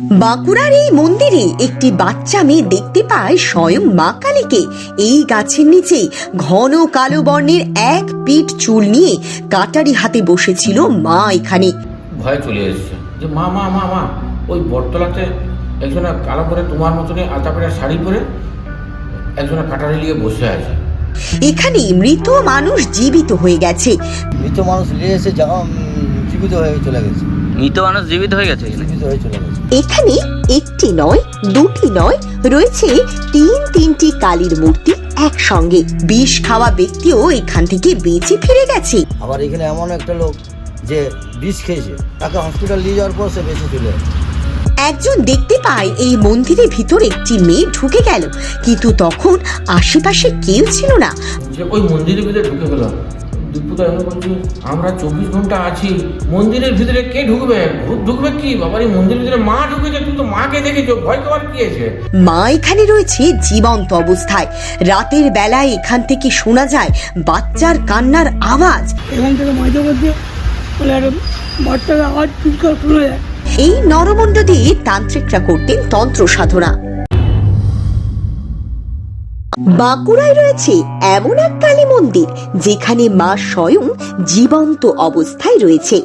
বাঁকুড়ার এই মন্দিরে একটি বাচ্চা মেয়ে দেখতে পায় স্বয়ং মা কালীকে। এই গাছের নিচে ঘন কালো বর্ণের এক পিঠ চুল নিয়ে কাটারি হাতে বসেছিল মা এখানে। ভয় চলে এসেছে। যে মা মা মা মা ওই বটতলাতে একজনে কালো করে তোমার মতনই আলতা পেটা শাড়ি পরে একজনে কাটারি নিয়ে বসে আছে। এখানে মৃত মানুষ জীবিত হয়ে গেছে। মৃত মানুষ নিয়ে এসে জীবিত হয়ে চলে গেছে। মৃত মানুষ জীবিত হয়ে গেছে এখানে? জীবিত হয়ে চলে গেছে। এখানে একটি নয় দুটি নয় রয়েছে তিন তিনটি কালীর মূর্তি একসঙ্গে। বিষ খাওয়া ব্যক্তিও এখান থেকে বেঁচে ফিরে গেছে। আবার এখানে এমন একটা লোক যে বিষ খেয়েছে তাকে হসপিটাল নিয়ে যাওয়ার পর সে বেঁচে চলে একজন দেখতে পায় এই মন্দিরের ভিতর একটি মেয়ে ঢুকে গেল কিন্তু তখন আশেপাশে কেউ ছিল না। যে ওই মন্দিরের ভিতরে ঢুকে গেল। দীপুদা এমন বলছে আমরা চব্বিশ ঘণ্টা আছি মন্দিরের ভিতরে কে ঢুকবে? ভূত ঢুকবে কি? বাবার এই মন্দিরের ভিতরে মা ঢুকেছে তুই তো মাকে দেখেছ? ভয় খাবার কি আছে? মা এখানে রয়েছে জীবন্ত অবস্থায়। রাতের বেলায় এখান থেকে শোনা যায় বাচ্চার কান্নার আওয়াজ। এখান থেকে মাঝে মধ্যে বাচ্চার আওয়াজ চিৎকার শোনা যায়। এই নরমণ্ড দিয়ে তান্ত্রিকরা করতেন তন্ত্র সাধনা বাঁকুড়ায় রয়েছে এমন এক কালী মন্দির, যেখানে মা স্বয়ং জীবন্ত অবস্থায় রয়েছে।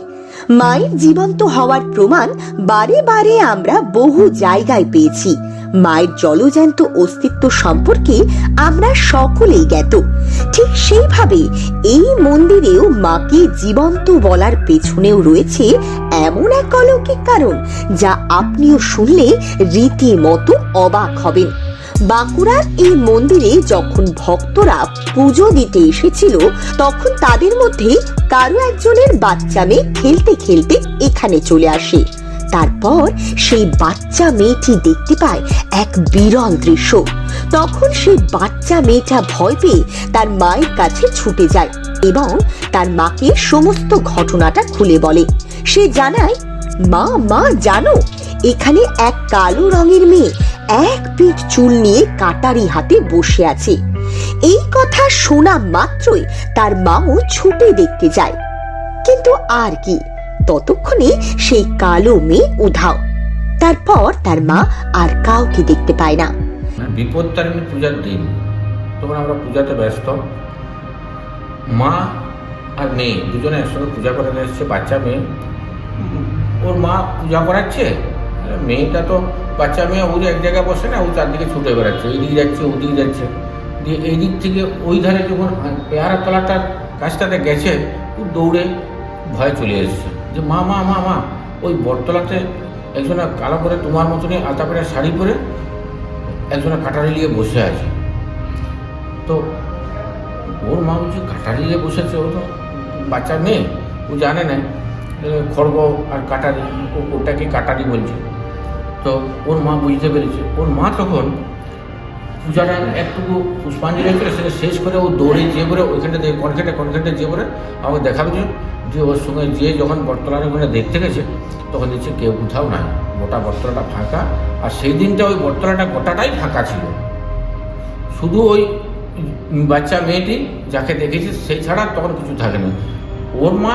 মায়ের জীবন্ত হওয়ার প্রমাণ বারে বারে আমরা বহু জায়গায় পেয়েছি। মায়ের জলজ্যান্ত অস্তিত্ব সম্পর্কে আমরা সকলেই জ্ঞাত। ঠিক সেইভাবে এই মন্দিরেও মাকে জীবন্ত বলার পেছনেও রয়েছে এমন এক অলৌকিক কারণ, যা আপনিও শুনলে রীতিমতো অবাক হবেন। বাঁকুড়ার এই মন্দিরে যখন ভক্তরা পুজো দিতে এসেছিল, তখন তাদের মধ্যে কারও একজনের বাচ্চা মেয়ে খেলতে খেলতে এখানে চলে আসে। তারপর সেই বাচ্চা মেয়েটি দেখতে পায় এক বিরল দৃশ্য। তখন সেই বাচ্চা মেয়েটা ভয় পেয়ে তার মায়ের কাছে ছুটে যায় এবং তার মাকে সমস্ত ঘটনাটা খুলে বলে। সে জানায়, মা মা, জানো, এখানে এক কালো রঙের মেয়ে এক পিঠ চুল নিয়ে কাটারি হাতে বসে আছে। এই কথা শোনা মাত্রই তার মাও ছুটে দেখতে যায়। কিন্তু আর কি, ততক্ষণে সেই কালো মেয়ে উধাও। তারপর তার মা আর কাউকে দেখতে পায় না। বিপত্তারিণী পূজার দিন, তখন আমরা পূজাতে ব্যস্ত। মা আর মেয়ে দুজনে একসঙ্গে পূজা করে এসছে, বাচ্চা মেয়ে। ওর মা পূজা করাচ্ছে? মেয়েটা তো বাচ্চা মেয়ে, ও এক জায়গায় বসে না, ও চারদিকে ছুটে বেড়াচ্ছে এইদিকে যাচ্ছে, ওদিকে যাচ্ছে। দিয়ে এই দিক থেকে ওই ধারে যখন পেয়ারা তলাটার কাছটাতে গেছে, ও দৌড়ে ভয়ে চলে এসেছে। যে মা মা মা মা, ওই বটতলাতে একজনে কালো করে তোমার মতনই আলতা পেটা শাড়ি পরে একজনে কাটারি নিয়ে বসে আছে। তো ওর মা বলছে, কাটারি নিয়ে বসেছে? ও তো বাচ্চা মেয়ে, ও জানে না। খড়গ আর কাটারি ওটাকে কাটারি বলছে। তো ওর মা বুঝতে পেরেছে। ওর মা তখন পূজাটা একটুকু পুষ্পাঞ্জলি হয়েছিল সেটা শেষ করে ও দৌড়ে যেয়ে করে ওইখানটা ওইখানটাতে কনখেটে কনখেটে যেয়ে করে আমাকে দেখাবে যে ওর সঙ্গে যে যখন বটতলার ওখানে দেখতে গেছে, তখন দেখছে কেউ কোথাও নাই। গোটা বটতলাটা ফাঁকা। আর সেই দিনটা ওই বটতলাটা গোটাটাই ফাঁকা ছিল। শুধু ওই বাচ্চা মেয়েটি যাকে দেখেছে, সেই ছাড়া তখন কিছু থাকেনি ওর মা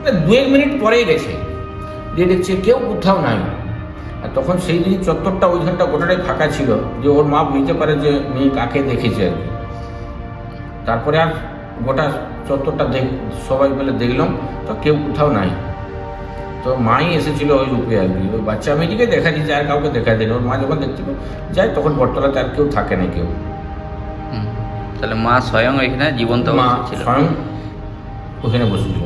মানে দু এক মিনিট পরেই গেছে। দিয়ে দেখছে কেউ কোথাও নাই। আর তখন সেই দিন চত্বরটা ওইখানটা গোটাটাই ফাঁকা ছিল যে ওর মা বুঝতে পারে যে মেয়ে কাকে দেখেছে আর কি। তারপরে আর গোটা চত্বরটা দেখ সবাই মিলে দেখলাম তো কেউ কোথাও নাই। তো মাই এসেছিল ওই রূপে আর কি। ওই বাচ্চা মেয়েটিকে দেখা দিয়েছে আর কাউকে দেখা দেয়নি। ওর মা যখন দেখতে পায়, যায় তখন বটতলাতে আর কেউ থাকে না কেউ। তাহলে মা স্বয়ং এখানে জীবন্ত মা স্বয়ং ওখানে বসেছিল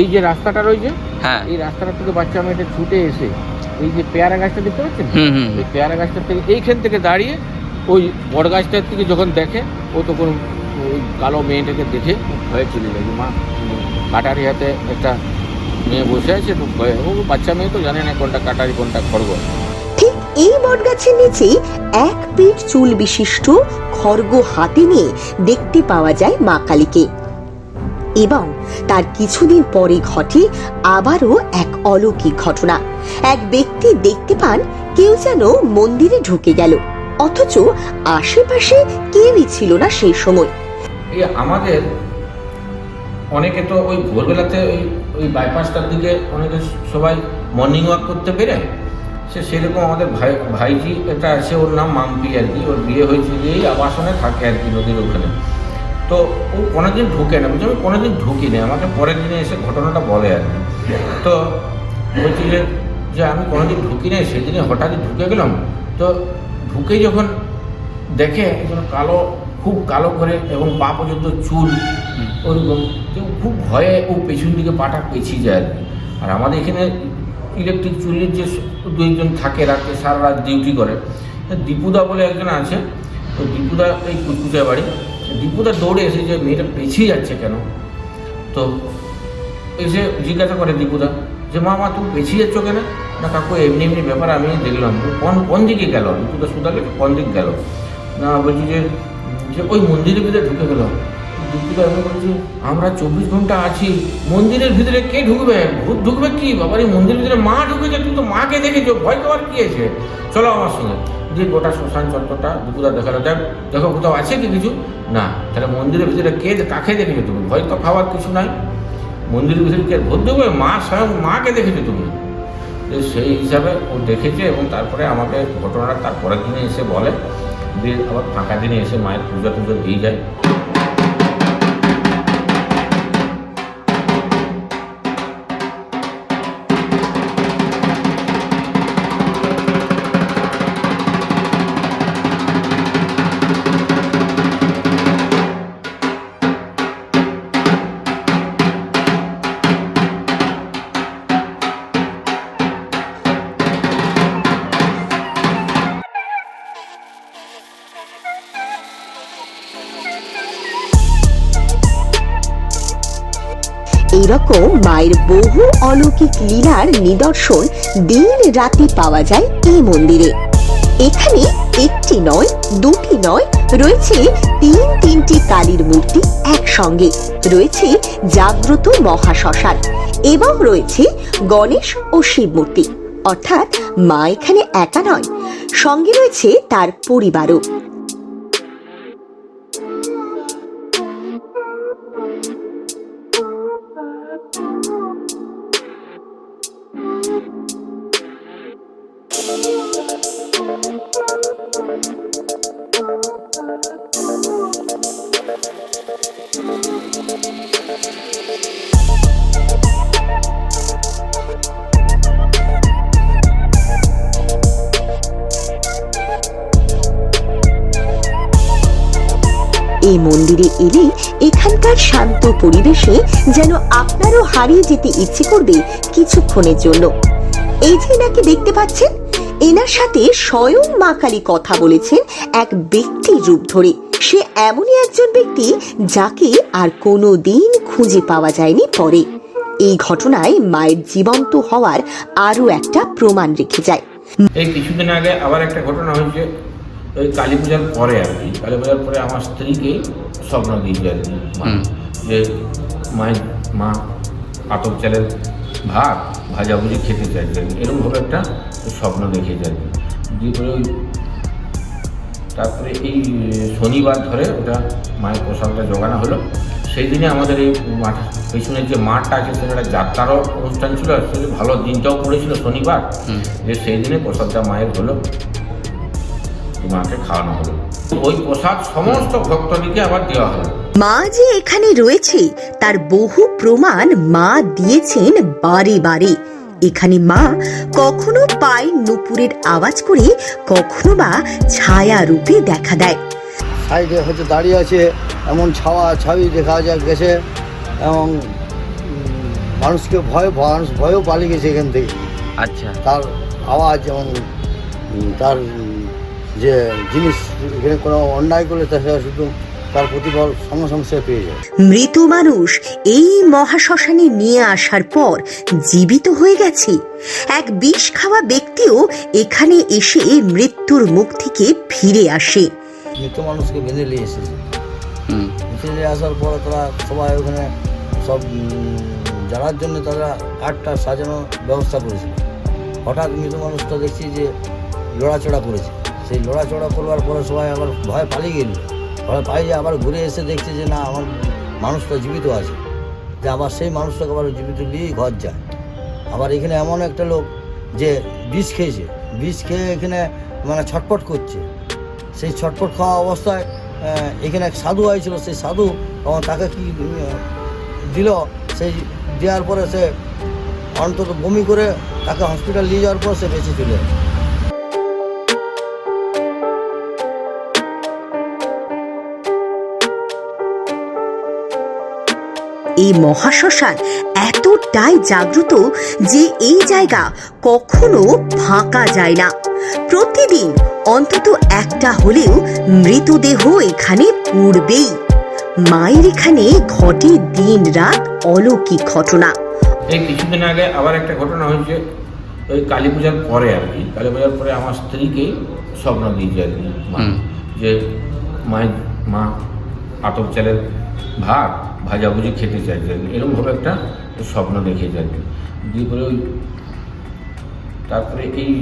এই যে রাস্তাটা রয়েছে হ্যাঁ। এই রাস্তাটা থেকে বাচ্চা মেয়েটা ছুটে এসে এই যে পেয়ারা গাছটা দেখতে পাচ্ছেন? হুম হুম এই পেয়ারা গাছটা থেকে এইখান থেকে দাঁড়িয়ে ওই বড় গাছটার থেকে যখন দেখে ও তখন ওই কালো মেয়েটাকে দেখে ভয়ে চলে যায়। যে মা কাটারি হাতে একটা মেয়ে বসে আছে তো ভয়ে। ও বাচ্চা মেয়ে তো জানে না কোনটা কাটারি কোনটা খড়গ ঠিক এই বটগাছের নিচে এক পিঠ চুল বিশিষ্ট খড়গ হাতে নিয়ে দেখতে পাওয়া যায় মা কালীকে। এবং তার কিছুদিন পরে ঘটে আবারও এক অলৌকিক ঘটনা। এক ব্যক্তি দেখতে পান কেউ যেন মন্দিরে ঢুকে গেল, অথচ আশেপাশে কেউই ছিল না সেই সময়। আমাদের অনেকে তো ওই ভোরবেলাতে ওই ওই বাইপাসটার দিকে অনেকে সবাই মর্নিং ওয়াক করতে পেরে, সে সেরকম আমাদের ভাই, ভাইজি এটা আছে, ওর নাম মাম্পি আর কি, ওর বিয়ে হয়েছে যে আবাসনে থাকে আর কি নদীর ওখানে। তো ও কোনোদিন ঢুকে না বলছি আমি কোনোদিন ঢুকি না আমাকে পরের দিনে এসে ঘটনাটা বলে আর কি। তো বলছি যে যে আমি কোনোদিন ঢুকি নাই, সেদিনে হঠাৎই ঢুকে গেলাম। তো ঢুকে যখন দেখে কালো, খুব কালো করে এবং পা পর্যন্ত চুল, ওরকম, তো খুব ভয়ে ও পেছন দিকে পাটা পেছিয়ে যায়। আর আমাদের এখানে ইলেকট্রিক চুল্লির যে দুইজন থাকে রাতে, সারা রাত ডিউটি করে। দীপুদা বলে একজন আছে। তো দীপুদা এই কুচকুচা বাড়ি। দীপুদা দৌড়ে এসে যে মেয়েটা পেছিয়ে যাচ্ছে কেন? তো এসে জিজ্ঞাসা করে দীপুদা যে, মা মা, তুমি পেছিয়ে যাচ্ছ কেন? না, কাকু, এমনি এমনি ব্যাপার, আমি দেখলাম। কোন কোন দিকে গেল? দীপুদা সুদাকে কোন দিক গেল? না, বলছি যে যে ওই মন্দিরের ভিতরে ঢুকে গেল। দীপুদা এমন বলছি, আমরা চব্বিশ ঘণ্টা আছি, মন্দিরের ভিতরে কে ঢুকবে? ভূত ঢুকবে কি? বাবার এই মন্দিরের ভিতরে মা ঢুকেছে, তুমি তো মাকে দেখেছ, ভয় পাওয়ার কি আছে? চলো আমার সঙ্গে। দিয়ে গোটা শ্মশান চত্বরটা দুপুরা দেখাল। দেখ, দেখো কোথাও আছে কি কিছু? না। তাহলে মন্দিরের ভিতরে কে কাকে দেখেছ তুমি? ভয় তো খাওয়ার কিছু নাই। মন্দিরের ভিতরে কে? ভোট দেবে মা স্বয়ং মাকে দেখেছ তুমি। সেই হিসাবে ও দেখেছে এবং তারপরে আমাকে ঘটনাটা তারপরের দিনে এসে বলে দিয়ে আবার ফাঁকা দিনে এসে মায়ের পূজা টুজো দিয়ে যায়। এইরকম মায়ের বহু অলৌকিক লীলার নিদর্শন দিন রাতি পাওয়া যায় এই মন্দিরে। এখানে একটি নয়, দুটি নয়, রয়েছে তিন তিনটি কালীর মূর্তি একসঙ্গে। রয়েছে জাগ্রত মহাশ্মশান এবং রয়েছে গণেশ ও শিব মূর্তি। অর্থাৎ মা এখানে একা নয়, সঙ্গে রয়েছে তার পরিবারও। এখানকার শান্ত পরিবেশে যেন আপনারও হারিয়ে যেতে ইচ্ছে করবে কিছুক্ষণের জন্য। এই যে নাকি দেখতে পাচ্ছেন, এনার সাথে স্বয়ং মা কালী কথা বলেছেন এক ব্যক্তির রূপ ধরে। সে এমনই একজন ব্যক্তি যাকে আর কোনো দিন খুঁজে পাওয়া যায়নি পরে। এই ঘটনায় মায়ের জীবন্ত হওয়ার আরও একটা প্রমাণ রেখে যায়। এই কিছুদিন আগে আবার একটা ঘটনা হয়েছে। ওই কালী পূজার পরে আর কি। কালী পূজার পরে আমার স্ত্রীকে স্বপ্ন দিয়েছে আর কি যে মায়ের মা আতপ চালের ভাত ভাজাভুজি খেতে চাইছে আর কি। এরকমভাবে একটা স্বপ্ন আর কি। দিয়ে পরে ওই তারপরে এই শনিবার ধরে ওটা মায়ের প্রসাদটা জোগানো হলো। সেই দিনে আমাদের এই মাঠ পেছনের যে মাঠটা আছে সেখানে যাত্রারও অনুষ্ঠান ছিল। সেই ভালো দিনটাও পড়েছিল শনিবার। যে সেই দিনে প্রসাদটা মায়ের হলো। মাকে খাওয়ানো হলো। ওই প্রসাদ সমস্ত ভক্তদিকে আবার দেওয়া হলো। মা যে এখানে রয়েছে তার বহু প্রমাণ মা দিয়েছেন বারে বারে। এখানে মা কখনো পায় নুপুরের আওয়াজ করে কখনো বা ছায়া রূপে দেখা দেয়। সাইডে হয়তো দাঁড়িয়ে আছে এমন ছাওয়া ছাবি দেখা যায় গেছে এবং মানুষকে ভয় মানুষ ভয়ও পালিয়ে গেছে এখান থেকে। আচ্ছা। তার আওয়াজ এবং তার যে জিনিস এখানে কোনো অন্যায় করলে তা সেটা শুধু তার প্রতিফল সঙ্গে সঙ্গে সে পেয়ে যায়। মৃত মানুষ এই মহাশ্মশানে নিয়ে আসার পর জীবিত হয়ে গেছে। এক বিষ খাওয়া ব্যক্তিও এখানে এসে মৃত্যুর মুখ থেকে ফিরে আসে। মৃত মানুষকে বেঁধে নিয়ে এসেছে। নিয়ে আসার পরে তারা সবাই ওখানে সব জানার জন্য তারা কাঠটা সাজানোর ব্যবস্থা করেছিল। হঠাৎ মৃত মানুষটা দেখছি যে লড়াচড়া করেছে। সেই লড়াচড়া করবার পরে সবাই আবার ভয় পালিয়ে গেল। ভয় পাই যে আবার ঘুরে এসে দেখছে যে না, আমার মানুষটা জীবিত আছে। যে আবার সেই মানুষটাকে আবার জীবিত নিয়েই ঘর যায়। আবার এখানে এমন একটা লোক যে বিষ খেয়েছে। বিষ খেয়ে এখানে মানে ছটপট করছে। সেই ছটপট খাওয়া অবস্থায় এখানে এক সাধু হয়েছিল সেই সাধু তাকে কি দিল। সেই দেওয়ার পরে সে অন্তত বমি করে তাকে হসপিটাল নিয়ে যাওয়ার পর সে বেঁচে চলে এই মহাশ্মশান এতটাই জাগ্রত যে এই জায়গা কখনো ফাঁকা যায় না। প্রতিদিন অন্তত একটা হলেও মৃতদেহ এখানে পূর্বেই মায়ের এখানে ঘটে দিন রাত অলৌকিক ঘটনা। এই কিছুদিন আগে আবার একটা ঘটনা হয়েছে ওই কালী পূজার পরে আর কি। কালী পূজার পরে আমার স্ত্রীকে স্বপ্ন দিয়েছে আর কি মা। যে মায়ের মা আতপ চালের ভাত ভাজাভুজি খেতে চাইছে আর কি এরকমভাবে একটা স্বপ্ন আর কি দিয়ে পরে ওই তারপরে এই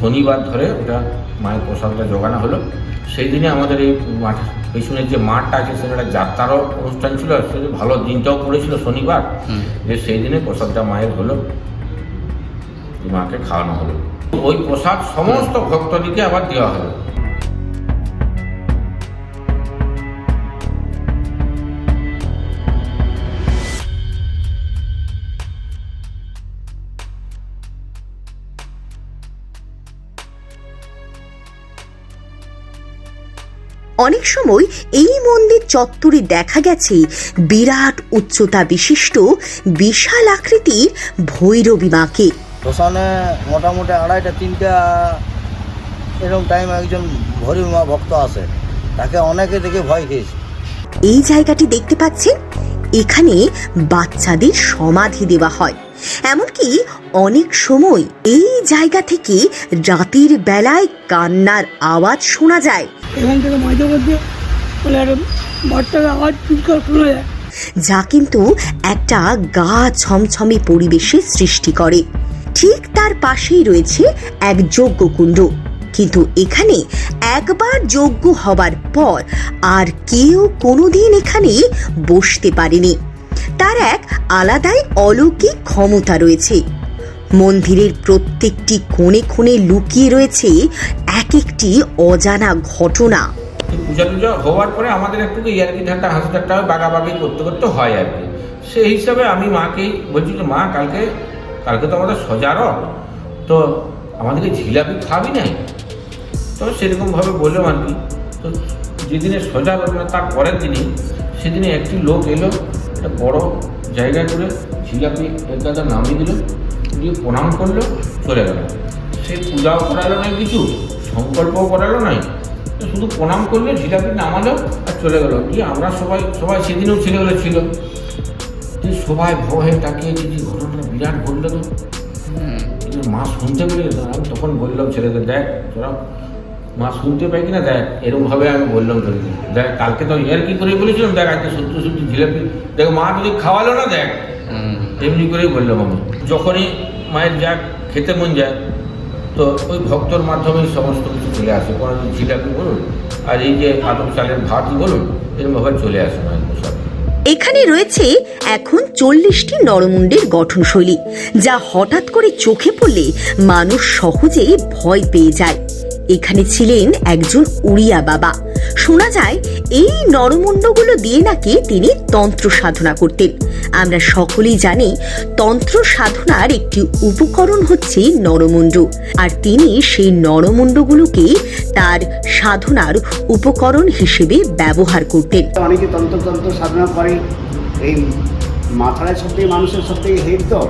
শনিবার ধরে ওটা মায়ের প্রসাদটা জোগানো হলো। সেই দিনে আমাদের এই মাঠ পেছনের যে মাঠটা আছে একটা যাত্রারও অনুষ্ঠান ছিল। সেদিন ভালো দিনটাও পড়েছিল শনিবার। যে সেই দিনে প্রসাদটা মায়ের হলো। মাকে খাওয়ানো হলো। ওই প্রসাদ সমস্ত ভক্তদিকে আবার দেওয়া হলো। অনেক সময় এই মন্দির চত্বরে দেখা গেছে বিরাট উচ্চতা বিশিষ্ট বিশাল আকৃতির ভৈরবী মাকে। শ্মশানে মোটামুটি আড়াইটা তিনটা এরকম টাইম একজন ভরি মা ভক্ত আসে তাকে অনেকে দেখে ভয় খেয়েছে। এই জায়গাটি দেখতে পাচ্ছেন এখানে বাচ্চাদের সমাধি দেওয়া হয়। এমনকি অনেক সময় এই জায়গা থেকে রাতের বেলায় কান্নার আওয়াজ শোনা যায়। এখান থেকে মাঝে মধ্যে বাচ্চার আওয়াজ চিৎকার শোনা যায়। যা কিন্তু একটা গা ছমছমে পরিবেশের সৃষ্টি করে। ঠিক তার পাশেই রয়েছে এক যজ্ঞকুণ্ড কিন্তু এখানে একবার যজ্ঞ হবার পর আর কেউ কোনোদিন এখানে বসতে পারেনি। তার এক আলাদাই অলৌকিক ক্ষমতা রয়েছে। মন্দিরের প্রত্যেকটি কোণে কোণে লুকিয়ে রয়েছে এক একটি অজানা ঘটনা। পূজা টুজা হওয়ার পরে আমাদের একটু ইয়ার্কি ঠাট্টা হাসি ঠাট্টা বাগাবাগি করতে করতে হয় আর কি। সেই হিসাবে আমি মাকেই বলছি যে, মা, কালকে কালকে তো আমাদের সজারক। তো আমাদেরকে জিলাপি খাবি নাই তো সেরকমভাবে বললাম আর কি। তো যেদিনে সজা মানে তার পরের দিনে, সেদিনে একটি লোক এলো একটা বড় জায়গা করে জিলাপি একদাদা নামিয়ে দিল দিয়ে প্রণাম করল চলে গেল। সে পূজাও করালো না কিছু সংকল্পও করালো নাই তো শুধু প্রণাম করল জিলাপি নামালো আর চলে গেল। দিয়ে আমরা সবাই সবাই সেদিনেও ছেলেগুলো ছিল। তুই সবাই ভয়ে তাকিয়েছি যে ঘটনাটা বিরাট ঘটলো তো। মা শুনতে তো আমি তখন বললাম ছেলেদের দেখ তোরা মা শুনতে পাই কিনা? দেখ এরকমভাবে আমি বললাম তোদেরকে দেখ কালকে তো ইয়ার কি করে বলেছিলাম? দেখ আজকে সত্যি সত্যি জিলাপি। দেখ মা যদি খাওয়ালো না দেখ। এমনি করেই বললাম আমি। যখনই মায়ের যা খেতে মন যায় তো ওই ভক্তর মাধ্যমে সমস্ত কিছু চলে আসে। কোনো জিলাপি বলুন আর এই যে আদম চালের ভাত বলুন এরকমভাবে চলে আসে মায়ের প্রসাদ। এখানে রয়েছে এখন চল্লিশটি নরমুণ্ডের গঠনশৈলী যা হঠাৎ করে চোখে পড়লে মানুষ সহজেই ভয় পেয়ে যায়। এখানে ছিলেন একজন উড়িয়া বাবা। শোনা যায়, এই নরমুণ্ডগুলো দিয়ে নাকি তিনি তন্ত্র সাধনা করতেন। আমরা সকলেই জানি, তন্ত্র সাধনার একটি উপকরণ হচ্ছে নরমুণ্ড। আর তিনি সেই নরমুণ্ডগুলোকে তার সাধনার উপকরণ হিসেবে ব্যবহার করতেন। অনেকে তন্ত্রতন্ত্র সাধনা করে এই মাথাটা সত্যি মানুষের সত্যি হেড তো।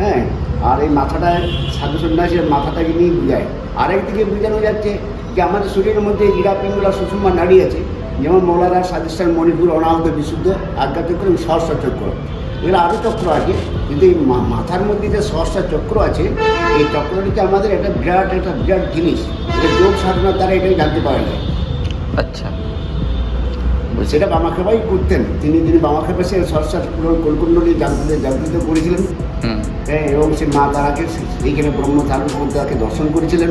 হ্যাঁ আর এই মাথাটা সাধু সন্ন্যাসীর মাথাটাকে নিয়ে বুঝায় আরেকদিকে বোঝানো যাচ্ছে যে আমাদের শরীরের মধ্যে ইরা পিঙ্গুলা সুষুম্মা নাড়ি আছে। যেমন মৌলারা সাজেস্টার মণিপুর অনাহত বিশুদ্ধ আজ্ঞাচক্র এবং সহস্র চক্র। এগুলো আরও চক্র আছে কিন্তু এই মাথার মধ্যে যে সহস্র চক্র আছে এই চক্রটিকে আমাদের একটা বিরাট একটা বিরাট জিনিস। এটা যোগ সাধনার দ্বারা এটাই জানতে পারা যায়। আচ্ছা। সেটা বামাখ্যাপাই করতেন। তিনি তিনি বামাখ্যাপা সে সরসার কলকুণ্ডলী জাগ্রত জাগৃত করেছিলেন। হ্যাঁ এবং সে মা তারাকে এইখানে ব্রহ্ম ঠাকুর তাকে দর্শন করেছিলেন।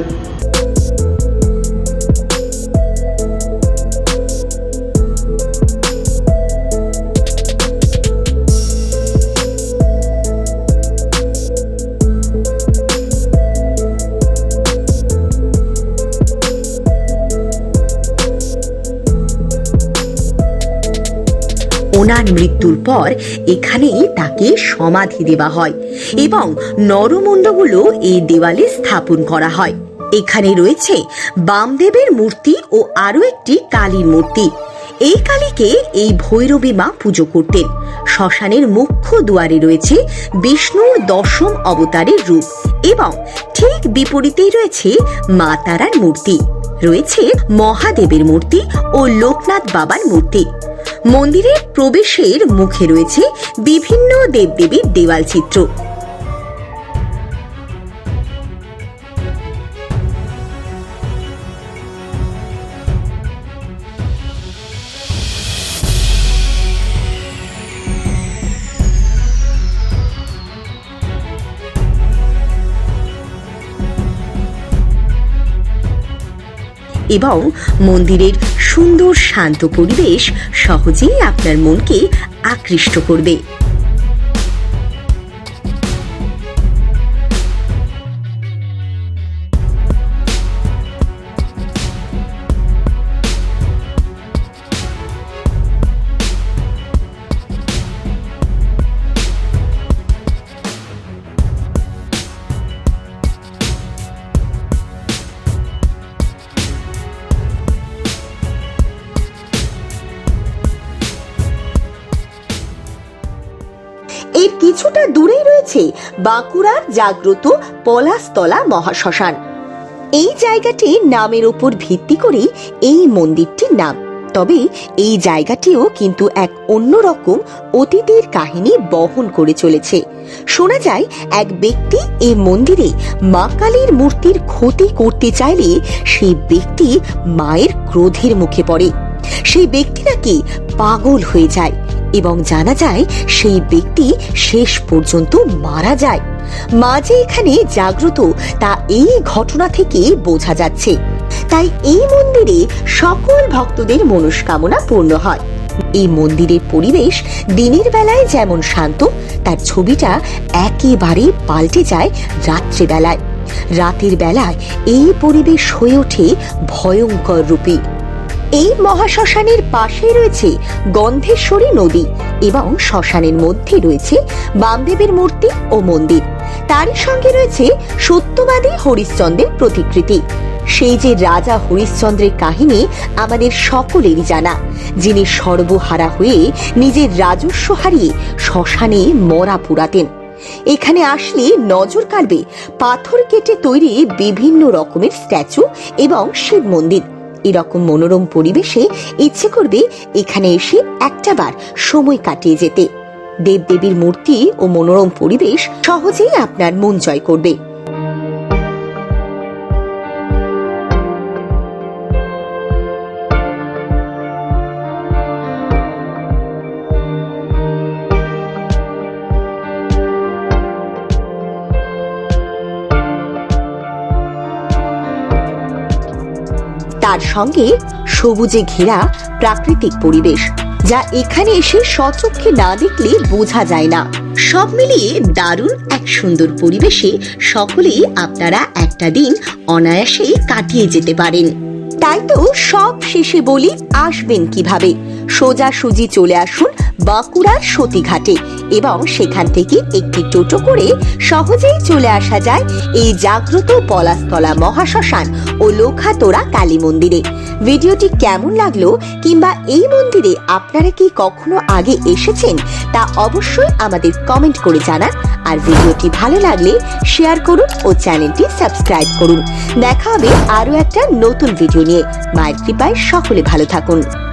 ওনার মৃত্যুর পর এখানেই তাকে সমাধি দেওয়া হয় এবং নরমুণ্ডগুলো এই দেওয়ালে স্থাপন করা হয়। এখানে রয়েছে বামদেবের মূর্তি ও আরও একটি কালীর মূর্তি। এই কালীকে এই ভৈরবী মা পুজো করতেন। শ্মশানের মুখ্য দুয়ারে রয়েছে বিষ্ণুর দশম অবতারের রূপ এবং ঠিক বিপরীতেই রয়েছে মা তারার মূর্তি। রয়েছে মহাদেবের মূর্তি ও লোকনাথ বাবার মূর্তি। মন্দিরের প্রবেশের মুখে রয়েছে বিভিন্ন দেবদেবীর দেওয়াল চিত্র। এবং মন্দিরের সুন্দর শান্ত পরিবেশ সহজেই আপনার মনকে আকৃষ্ট করবে। কিছুটা দূরেই রয়েছে বাঁকুড়ার জাগ্রত পলাশতলা মহাশ্মশান। এই জায়গাটি নামের উপর ভিত্তি করে এই মন্দিরটির নাম। তবে এই জায়গাটিও কিন্তু এক অন্যরকম অতীতের কাহিনী বহন করে চলেছে। শোনা যায়, এক ব্যক্তি এই মন্দিরে মা কালীর মূর্তির ক্ষতি করতে চাইলে সেই ব্যক্তি মায়ের ক্রোধের মুখে পড়ে। সেই ব্যক্তি নাকি পাগল হয়ে যায়। এবং জানা যায় সেই ব্যক্তি শেষ পর্যন্ত মারা যায়। মা যে এখানে জাগ্রত, তা এই ঘটনা থেকে বোঝা যাচ্ছে। তাই এই মন্দিরে সকল ভক্তদের মনস্কামনা পূর্ণ হয়। এই মন্দিরের পরিবেশ দিনের বেলায় যেমন শান্ত, তার ছবিটা একেবারে পাল্টে যায় রাত্রিবেলায় রাতের বেলায় এই পরিবেশ হয়ে ওঠে ভয়ঙ্কর রূপী। এই মহাশ্মশানের পাশেই রয়েছে গন্ধেশ্বরী নদী এবং শ্মশানের মধ্যে রয়েছে বামদেবের মূর্তি ও মন্দির। তারই সঙ্গে রয়েছে সত্যবাদী হরিশ্চন্দ্রের প্রতিকৃতি। সেই যে রাজা হরিশ্চন্দ্রের কাহিনী আমাদের সকলেরই জানা, যিনি সর্বহারা হয়ে নিজের রাজস্ব হারিয়ে শ্মশানে মরা পুরাতেন। এখানে আসলে নজর কাড়বে পাথর কেটে তৈরি বিভিন্ন রকমের স্ট্যাচু এবং শিব মন্দির। এরকম মনোরম পরিবেশে ইচ্ছে করবে এখানে এসে একটা বার সময় কাটিয়ে যেতে। দেবদেবীর মূর্তি ও মনোরম পরিবেশ সহজেই আপনার মন জয় করবে। তার সঙ্গে সবুজে ঘেরা প্রাকৃতিক পরিবেশ, যা এখানে এসে সচক্ষে না দেখলে বোঝা যায় না। সব মিলিয়ে দারুণ এক সুন্দর পরিবেশে সকলেই আপনারা একটা দিন অনায়াসেই কাটিয়ে যেতে পারেন। তাই তো সব শেষে বলি, আসবেন কীভাবে? সোজাসুজি চলে আসুন বাঁকুড়ার সতীঘাটে এবং সেখান থেকে একটি টোটো করে সহজেই চলে আসা যায় এই জাগ্রত পলাশতলা মহাশ্মশান ও লোখাতোরা কালী মন্দিরে। ভিডিওটি কেমন লাগল কিংবা এই মন্দিরে আপনারা কি কখনো আগে এসেছেন তা অবশ্যই আমাদের কমেন্ট করে জানান আর ভিডিওটি ভালো লাগলে শেয়ার করুন ও চ্যানেলটি সাবস্ক্রাইব করুন। দেখা হবে আরও একটা নতুন ভিডিও নিয়ে। মায়ের কৃপায় সকলে ভালো থাকুন।